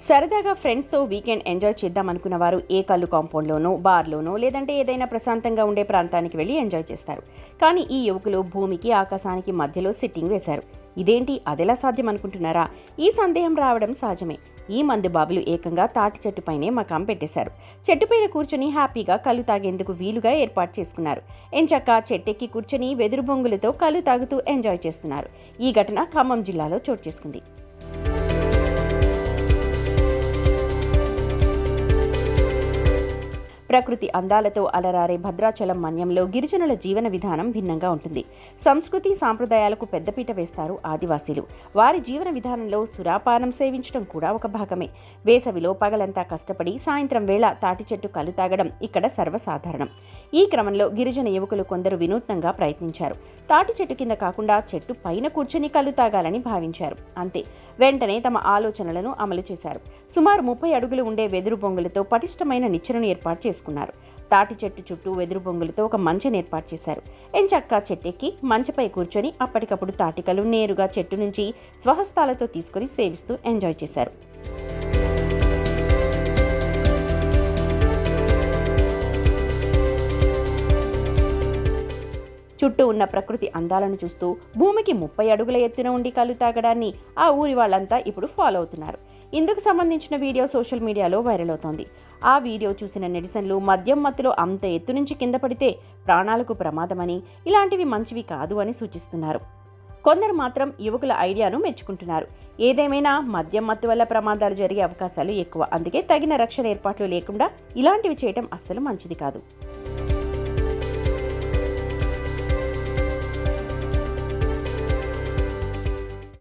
సరదాగా ఫ్రెండ్స్తో weekend enjoy చేద్దాం అనుకున్న వారు ఏ కళ్ళు కాంపౌండ్లోనో బార్లోనో లేదంటే ఏదైనా ప్రశాంతంగా ఉండే ప్రాంతానికి వెళ్ళి ఎంజాయ్ చేస్తారు. కానీ ఈ యువకులు భూమికి ఆకాశానికి మధ్యలో సిట్టింగ్ వేశారు. ఇదేంటి? అదెలా సాధ్యం అనుకుంటున్నారా? ఈ సందేహం రావడం సహజమే. ఈ మందు బాబులు ఏకంగా తాటి చెట్టుపైనే మకాం పెట్టేశారు. చెట్టుపైన కూర్చొని హ్యాపీగా కళ్ళు తాగేందుకు వీలుగా ఏర్పాటు చేసుకున్నారు. ఎంచక్క చెట్టెక్కి కూర్చొని వెదురు బొంగులతో కళ్ళు తాగుతూ ఎంజాయ్ చేస్తున్నారు. ఈ ఘటన ఖమ్మం జిల్లాలో చోటు చేసుకుంది. ప్రకృతి అందాలతో అలరారే భద్రాచలం మన్యంలో గిరిజనుల జీవన విధానం భిన్నంగా ఉంటుంది. సంస్కృతి సాంప్రదాయాలకు పెద్దపీట వేస్తారు ఆదివాసీలు. వారి జీవన విధానంలో సురాపానం సేవించడం కూడా ఒక భాగమే. వేసవిలో పగలంతా కష్టపడి సాయంత్రం వేళ తాటి చెట్టు కలు తాగడం ఇక్కడ సర్వసాధారణం. ఈ క్రమంలో గిరిజన యువకులు కొందరు వినూత్నంగా ప్రయత్నించారు. తాటి చెట్టు కింద కాకుండా చెట్టు పైన కూర్చొని కలు తాగాలని భావించారు. అంతే. వెంటనే తమ ఆలోచనలను అమలు చేశారు. సుమారు ముప్పై అడుగులు ఉండే వెదురు బొంగులతో పటిష్టమైన నిచ్చెనను ఏర్పాటు చేశారు. చేసుకున్నారు. తాటి చెట్టు చుట్టూ వెదురు బొంగులతో ఒక మంచెను ఏర్పాటు చేశారు. ఎంచక్కా చెట్టెక్కి మంచపై కూర్చొని అప్పటికప్పుడు తాటికలు నేరుగా చెట్టు నుంచి స్వహస్తాలతో తీసుకొని సేవిస్తూ ఎంజాయ్ చేశారు. చుట్టూ ఉన్న ప్రకృతి అందాలను చూస్తూ భూమికి ముప్పై అడుగుల ఎత్తున ఉండి కళ్ళు తాగడాన్ని ఆ ఊరి వాళ్ళంతా ఇప్పుడు ఫాలో అవుతున్నారు. ఇందుకు సంబంధించిన వీడియో సోషల్ మీడియాలో వైరల్ అవుతోంది. ఆ వీడియో చూసిన నెటిజన్లు మద్యం మత్తులో అంత ఎత్తు నుంచి కింద పడితే ప్రాణాలకు ప్రమాదమని ఇలాంటివి మంచివి కాదు అని సూచిస్తున్నారు. కొందరు మాత్రం యువకుల ఐడియాను మెచ్చుకుంటున్నారు. ఏదేమైనా మద్యం మత్తు వల్ల ప్రమాదాలు జరిగే అవకాశాలు ఎక్కువ. అందుకే తగిన రక్షణ ఏర్పాట్లు లేకుండా ఇలాంటివి చేయటం అస్సలు మంచిది కాదు.